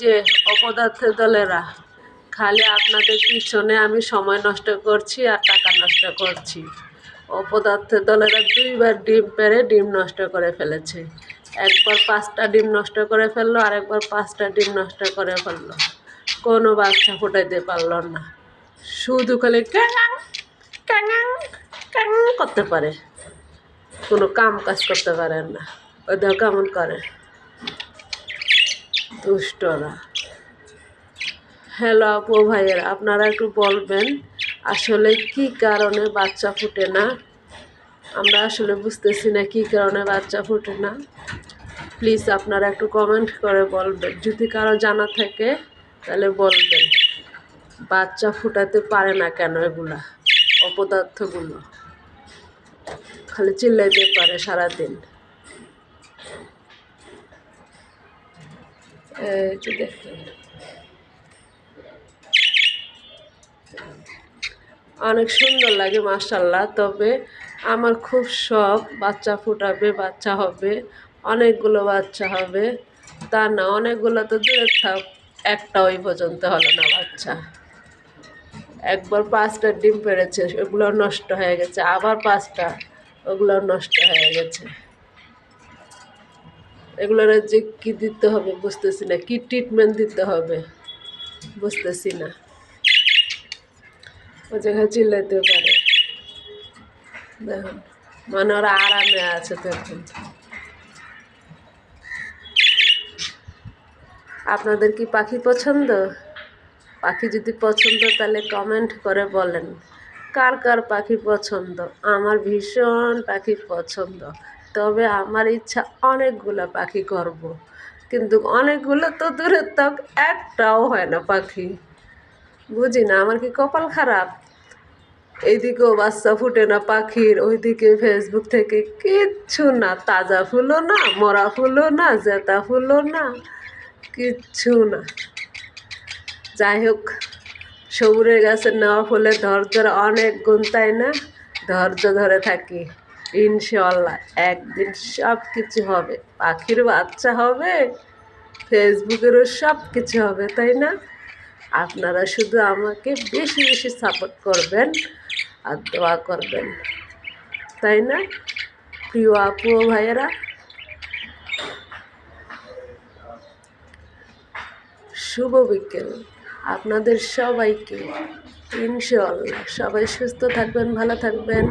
যে অপদার্থের দলেরা, খালি আপনাদের পিছনে আমি সময় নষ্ট করছি আর টাকা নষ্ট করছি। অপদার্থের দলেরা দুইবার ডিম পেরে ডিম নষ্ট করে ফেলেছে। একবার পাঁচটা ডিম নষ্ট করে ফেলল আর একবার পাঁচটা ডিম নষ্ট করে ফেলল। কোনো বাচ্চা ফুটাইতে পারল না। শুধু খালি করতে পারে। কোনো কাম কাজ করতে পারেন না। ওদের কেমন করে। দুষ্টরা। হ্যালো আপু ভাইয়েরা, আপনারা একটু বলবেন আসলে কি কারণে বাচ্চা ফুটে না? আমরা আসলে বুঝতেছি না কি কারণে বাচ্চা ফুটে না। প্লিজ আপনারা একটু কমেন্ট করে বলবেন। যদি কারও জানা থাকে, তাহলে বলবেন। বাচ্চা ফুটাতে পারে না কেন এগুলা, অপদার্থগুলো? খালি চিল্লাইতে পারে সারাদিন। এই যে দেখুন অনেক সুন্দর লাগে মার্শাল্লাহ তবে আমার খুব শখ, বাচ্চা ফুটাবে, বাচ্চা হবে, অনেকগুলো বাচ্চা হবে। তা না, অনেকগুলো তো দূরের থাক একটা ওই পর্যন্ত হলো না বাচ্চা। একবার পাঁচটা ডিম পেড়েছে, ওগুলো নষ্ট হয়ে গেছে, আবার পাঁচটা, ওগুলো নষ্ট হয়ে গেছে। এগুলোর যে কী দিতে হবে বুঝতেছি না, কী ট্রিটমেন্ট দিতে হবে বুঝতেছি না। ও জায়গায় চিল্লাইতে পারে। দেখুন মানে ওরা আরামে আছে দেখুন আপনাদের কি পাখি পছন্দ? পাখি যদি পছন্দ, তাহলে কমেন্ট করে বলেন। কার কার পাখি পছন্দ? আমার ভীষণ পাখি পছন্দ। তবে আমার ইচ্ছা অনেকগুলো পাখি করব। কিন্তু অনেকগুলো তো দূরের তক একটাও হয় না পাখি। বুঝি না, আমার কি কপাল খারাপ? এইদিকেও বাচ্চা ফুটে না পাখির, ওইদিকে ফেসবুক থেকে কিচ্ছু না, তাজা ফুলও না, মরা ফুলও না, জেতা ফুলও না, কিচ্ছু না। যাই হোক, সবুরের গাছের নেওয়া ফুলের ধৈর্য অনেক গুণ, তাই না? ধৈর্য ধরে থাকি। ইনশাল্লাহ একদিন সব কিছু হবে। পাখির বাচ্চা হবে, ফেসবুকেরও সব কিছু হবে, তাই না? আপনারা শুধু আমাকে বেশি বেশি সাপোর্ট করবেন আর দোয়া করবেন, তাই না? প্রিয় আপু ভাইয়েরা, শুভ বিকেল। আপনাদের সবাইকে ইনশাল্লাহ সবাই সুস্থ থাকবেন, ভালো থাকবেন।